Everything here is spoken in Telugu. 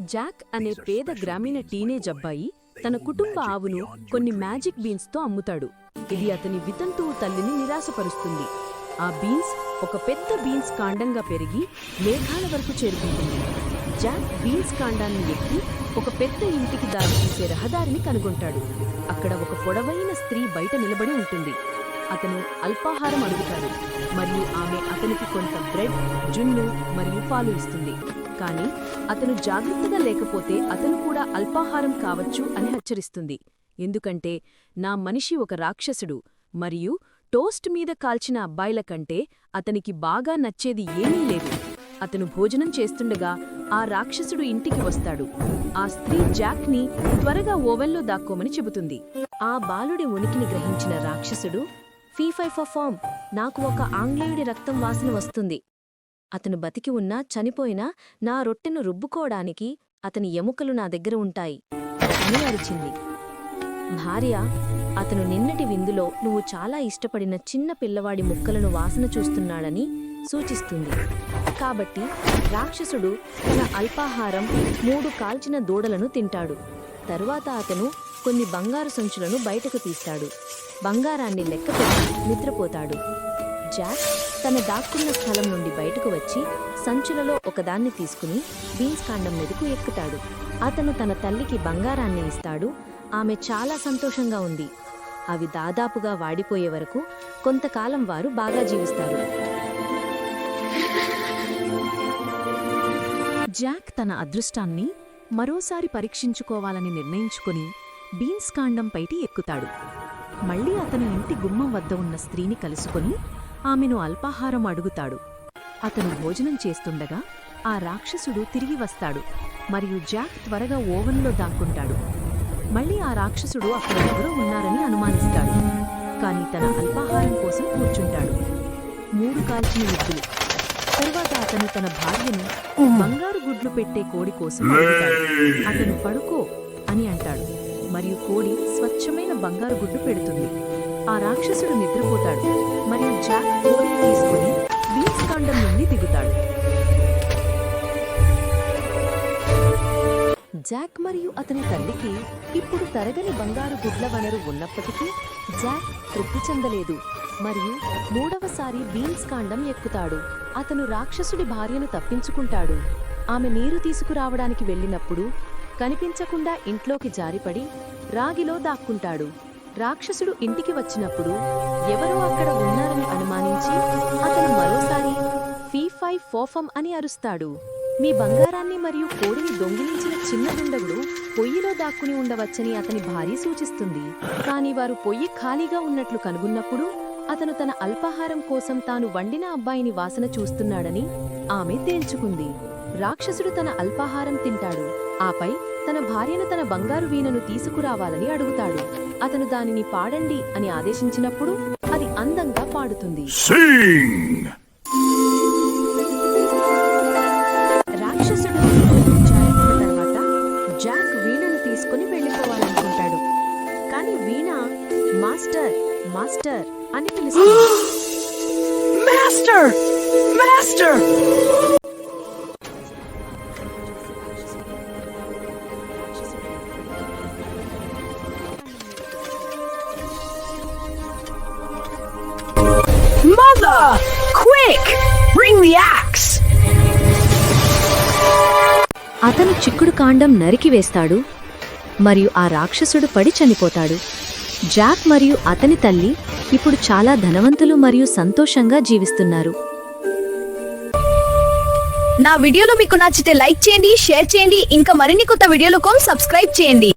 జాక్ అనే పేద గ్రామీణ టీనేజ్ అబ్బాయి తన కుటుంబ ఆవును కొన్ని మ్యాజిక్ బీన్స్తో అమ్ముతాడు. ఇది అతని వితంతువు తల్లిని నిరాశపరుస్తుంది. ఆ బీన్స్ ఒక పెద్ద బీన్స్ కాండంగా పెరిగి మేఘాల వరకు చేరుకుంటుంది. జాక్ బీన్స్ కాండాన్ని ఎక్కి ఒక పెద్ద ఇంటికి దారి తీసే రహదారిని కనుగొంటాడు. అక్కడ ఒక పొడవైన స్త్రీ బయట నిలబడి ఉంటుంది. అతను అల్పాహారం అడుగుతాడు. మరియు ఆమె అతనికి కొంత బ్రెడ్ జున్ను మరియు పాలు ఇస్తుంది. కానీ అతను జాగ్రత్తగా లేకపోతే అతను కూడా అల్పాహారం కావచ్చు అని హెచ్చరిస్తుంది. ఎందుకంటే నా మనిషి ఒక రాక్షసుడు మరియు టోస్ట్ మీద కాల్చిన అబ్బాయిల కంటే అతనికి బాగా నచ్చేది ఏమీ లేదు. అతను భోజనం చేస్తుండగా ఆ రాక్షసుడు ఇంటికి వస్తాడు. ఆ స్త్రీ జాక్ని త్వరగా ఓవెన్లో దాక్కోమని చెబుతుంది. ఆ బాలుడి ఉనికిని గ్రహించిన రాక్షసుడు ఫీఫైఫామ్ నాకు ఒక ఆంగ్లేయుడి రక్తం వాసన వస్తుంది. అతను బతికి ఉన్నా చనిపోయినా నా రొట్టెను రుబ్బుకోవడానికి అతని ఎముకలు నా దగ్గర ఉంటాయి అని అరిచింది. భార్య అతను నిన్నటి విందులో నువ్వు చాలా ఇష్టపడిన చిన్న పిల్లవాడి ముక్కలను వాసన చూస్తున్నాడని సూచిస్తుంది. కాబట్టి రాక్షసుడు తన అల్పాహారం మూడు కాల్చిన దూడలను తింటాడు. తరువాత అతను కొన్ని బంగారు సంచులను బయటకు తీస్తాడు. బంగారాన్ని లెక్కపెట్టి నిద్రపోతాడు. జాక్ తన దాక్కున్న స్థలం నుండి బయటకు వచ్చి సంచులలో ఒకదాన్ని తీసుకుని బీన్స్ కాండం మీదకు ఎక్కుతాడు. అతను తన తల్లికి బంగారాన్ని ఇస్తాడు. ఆమె చాలా సంతోషంగా ఉంది. అవి దాదాపుగా వాడిపోయే వరకు కొంతకాలం వారు బాగా జీవిస్తారు. జాక్ తన అదృష్టాన్ని మరోసారి పరీక్షించుకోవాలని నిర్ణయించుకుని బీన్స్ కాండం పైటి ఎక్కుతాడు. మళ్ళీ అతని ఇంటి గుమ్మం వద్ద ఉన్న స్త్రీని కలుసుకొని ఆమెను అల్పాహారం అడుగుతాడు. అతను భోజనం చేస్తుండగా ఆ రాక్షసుడు తిరిగి వస్తాడు. మరియు జాక్ త్వరగా ఓవెన్లో దాక్కుంటాడు. మళ్ళీ ఆ రాక్షసుడు అక్కడ ఎవరో ఉన్నారని అనుమానిస్తాడు. కాని తన అల్పాహారం కోసం కూర్చుంటాడు. మూడు కాల్చిన ఎద్దులు. తరువాత అతను తన భార్యను బంగారు గుడ్లు పెట్టే కోడి కోసం అడుగుతాడు. అతను పడుకో అని అంటాడు. మరియు కోడి స్వచ్ఛమైన బంగారు గుడ్లు పెడుతుంది. ఆ రాక్షసుడు నిద్రపోతాడు. మరియు జాక్ కోడిని తీసుకుని బీన్స్ కాండం నుండి దిగుతాడు. జాక్ మరియు అతని తల్లికి ఇప్పుడు తరగని బంగారు గుడ్ల వనరు ఉన్నప్పటికీ జాక్ తృప్తి చెందలేదు. మరియు మూడవసారి బీన్స్ కాండం ఎక్కుతాడు. అతను రాక్షసుడి భార్యను తప్పించుకుంటాడు. ఆమె నీరు తీసుకురావడానికి వెళ్ళినప్పుడు కనిపించకుండా ఇంట్లోకి జారిపడి రాగిలో దాక్కుంటాడు. రాక్షసుడు ఇంటికి వచ్చినప్పుడు ఎవరో అక్కడ ఉన్నారని అనుమానించి అతను మరోసారి ఫీ ఫైవ్ ఫోఫం అని అరుస్తాడు. మీ బంగారాన్ని మరియు కోడిని దొంగిలించిన చిన్న దుండగుడు పొయ్యిలో దాక్కుని ఉండవచ్చని అతని భార్య సూచిస్తుంది. కానీ వారు పొయ్యి ఖాళీగా ఉన్నట్లు కనుగొన్నప్పుడు అతను తన అల్పాహారం కోసం తాను వండిన అబ్బాయిని వాసన చూస్తున్నాడని ఆమె తేల్చుకుంది. రాక్షసుడు తన అల్పాహారం తింటాడు. ఆపై తన భార్యను తన బంగారు వీణను తీసుకురావాలని అడుగుతాడు అతను దానిని పాడండి అని ఆదేశించినప్పుడు అది అందంగా పాడుతుంది! రాక్షసుడు తర్వాత జాక్ వీణను తీసుకుని వెళ్ళిపోవాలనుకుంటాడు కానీ వీణ మాస్టర్ మాస్టర్ అని పిలుస్తుంది Master! Master! అతను చిక్కుడు కాండం నరికివేస్తాడు మరియు ఆ రాక్షసుడు పడి చనిపోతాడు. జాక్ మరియు అతని తల్లి ఇప్పుడు చాలా ధనవంతులు మరియు సంతోషంగా జీవిస్తున్నారు. నా వీడియోలు మీకు నచ్చితే లైక్ చేయండి షేర్ చేయండి ఇంకా మరిన్ని కొత్త వీడియోల కోసం సబ్స్క్రైబ్ చేయండి.